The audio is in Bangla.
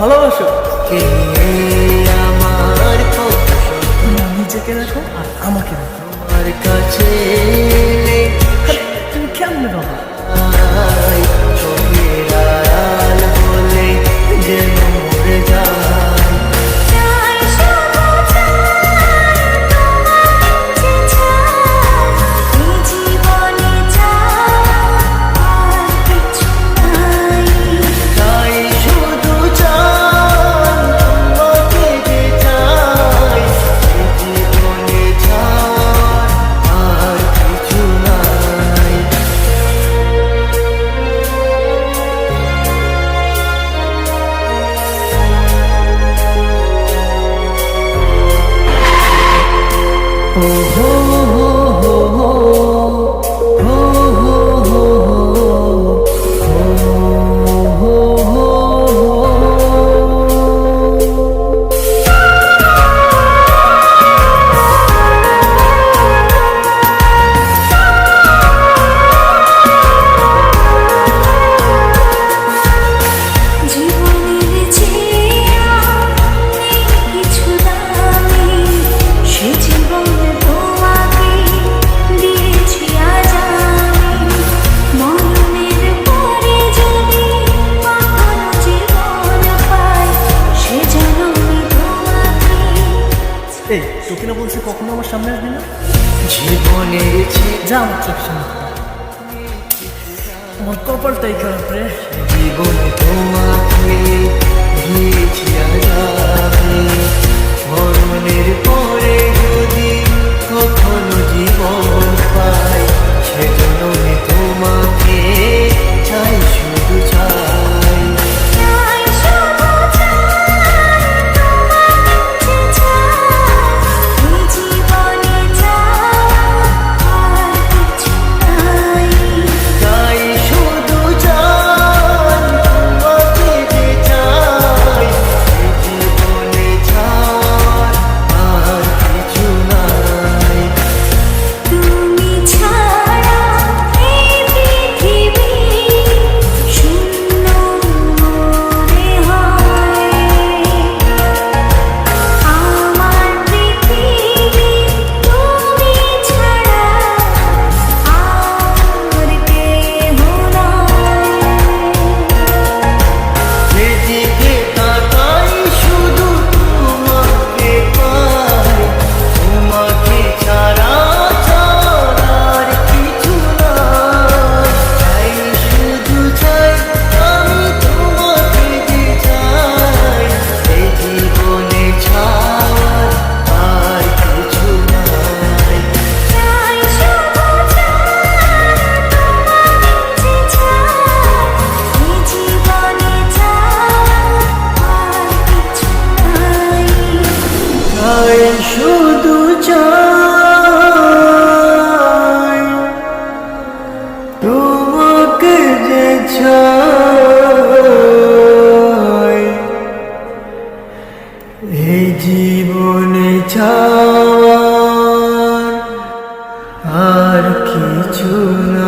ভালোবাসো। নিজেকে রাখো আর আমাকে রাখো Oh. তোকে না বলছি কখনো আমার সামনে আসবি না? জীবনে যা আমার চোখ সামনে। আমার কপালটাই খারাপ রে। জীবনে তোমাকে দিয়েছি আজাবে মরণের পরে যদি কখনো জীবন এই জীবনে চাওয়ার আর কিছু না